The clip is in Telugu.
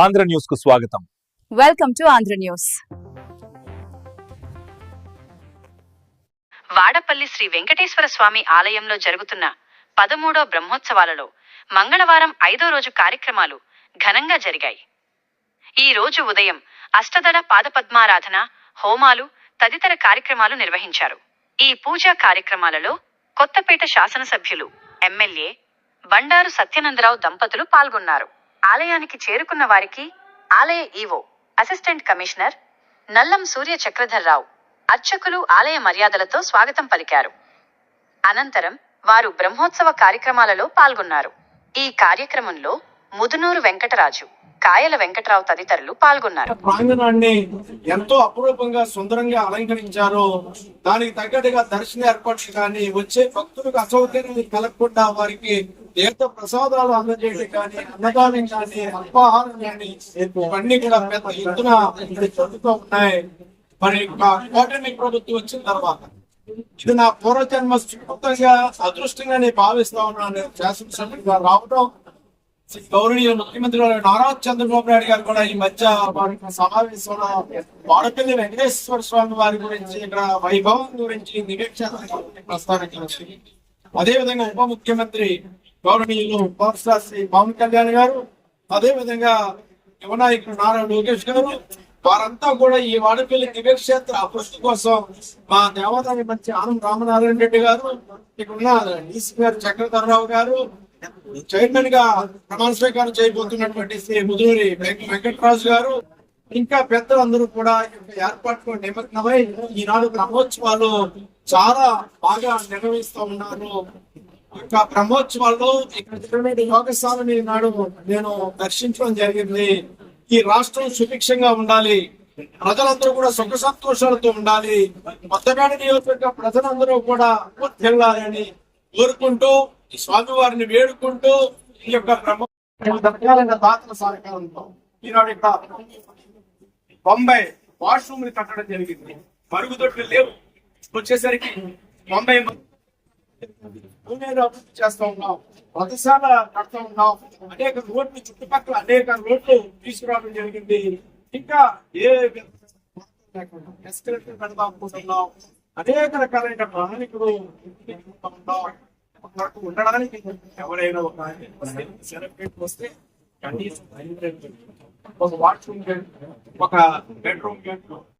ఆంధ్ర న్యూస్కు స్వాగతం. Welcome to Andhra news. Vadapalli Sri Venkateswara Swamy ఆలయంలో జరుగుతున్న పదమూడో బ్రహ్మోత్సవాలలో మంగళవారం ఐదో రోజు కార్యక్రమాలు ఘనంగా జరిగాయి. ఈ రోజు ఉదయం అష్టదళ పాదపద్మారాధన హోమాలు తదితర కార్యక్రమాలు నిర్వహించారు. ఈ పూజా కార్యక్రమాలలో కొత్తపేట శాసనసభ్యులు ఎమ్మెల్యే బండారు సత్యనందరావు దంపతులు పాల్గొన్నారు. ఆలయానికి చేరుకున్న వారికి ఆలయ EO assistant commissioner Nallam Surya Chakradharrao అర్చకులు ఆలయ మర్యాదలతో స్వాగతం పలికారు. అనంతరం వారు బ్రహ్మోత్సవ కార్యక్రమాలలో పాల్గొన్నారు. ఈ కార్యక్రమంలో ముదునూరు వెంకటరాజు కాయల వెంకటరావు తదితరులు పాల్గొన్నారు. ప్రాంగణాన్ని ఎంతో అపురూపంగా సుందరంగా అలంకరించారు దానికి తగ్గట్టుగా దర్శన ఏర్పాట్లు కానీ వచ్చే భక్తులకు అసౌకర్యం కలగకుండా వారికి తీర్థ ప్రసాదాలు అందజేయడం కానీ అన్నదానం కానీ అల్పాహారం కానీ ఇవన్నీ కూడా పెద్ద ఎత్తున జరుగుతూ ఉన్నాయి. మరి కూటమి ప్రభుత్వం వచ్చిన తర్వాత ఇది నా పూర్వజన్మ స్ఫూర్తిగా అదృష్టంగా నేను భావిస్తా ఉన్నాను. శాసనసభ్యుడిగా రావడం శ్రీ గౌరవనీయ ముఖ్యమంత్రి గారు నారా చంద్రబాబు నాయుడు గారు కూడా ఈ మధ్య సమావేశంలో వాడపల్లి వెంకటేశ్వర స్వామి వారి గురించి ఇక్కడ వైభవం గురించి నివేక్షణ ప్రస్తావించారు. అదే విధంగా ఉప ముఖ్యమంత్రి గౌరవనీయులు పవర్ స్టార్ శ్రీ పవన్ కళ్యాణ్ గారు అదే విధంగా యువనాయకుడు నారా లోకేష్ గారు వారంతా కూడా ఈ వాడపల్లి దివ్యక్షేత్ర అభివృద్ధి కోసం మా దేవాదాయ మంత్రి ఆనం రామనారాయణ రెడ్డి గారు ఇక్కడున్న డీసీ గారు చక్రధరరావు గారు చైర్మన్గా ప్రమాణ స్వీకారం చేయబోతున్నటువంటి శ్రీ ముదునూరి వెంక- వెంకటరాజు గారు ఇంకా పెద్దలందరూ కూడా ఏర్పాటు నిమగ్నమై ఈనాడు బ్రహ్మోత్సవాలు చాలా బాగా నిర్వహిస్తూ ఉన్నారు. ఇంకా బ్రహ్మోత్సవాల్లో ఇక్కడ జరిగిన నాడు నేను దర్శించడం జరిగింది. ఈ రాష్ట్రం సుభిక్షంగా ఉండాలి. ప్రజలందరూ కూడా సుఖ సంతోషాలతో ఉండాలి. కొత్తగాడి నియోజకవర్గ ప్రజలందరూ కూడా వెళ్ళాలని కోరుకుంటూ స్వామి స్వామివారిని వేడుకుంటూ ఈ యొక్క బ్రహ్మ దాతల సహకారంతో ఈనాడు ఇక్కడ బొంబాయి వాష్రూమ్ని కట్టడం జరిగింది. మరుగుదొడ్లు లేవు. వచ్చేసరికి బొంబాయి భూమిని అభివృద్ధి చేస్తా ఉన్నాం ప్రతిశాల కడతా ఉన్నాం. అనేక రోడ్లు చుట్టుపక్కల అనేక రోడ్లు తీసుకురావడం జరిగింది. ఇంకా ఏ ఎస్కలేటర్ పెడదాం అనుకుంటున్నాం. అనేక రకాలైన ప్రయాణికులు ఉన్నాం. ఉండడానికి ఎవరైనా ఒక సెలబ్రేట్ వస్తే కనీసం ఒక వాష్రూమ్ గేట్ ఒక బెడ్రూమ్ గేట్.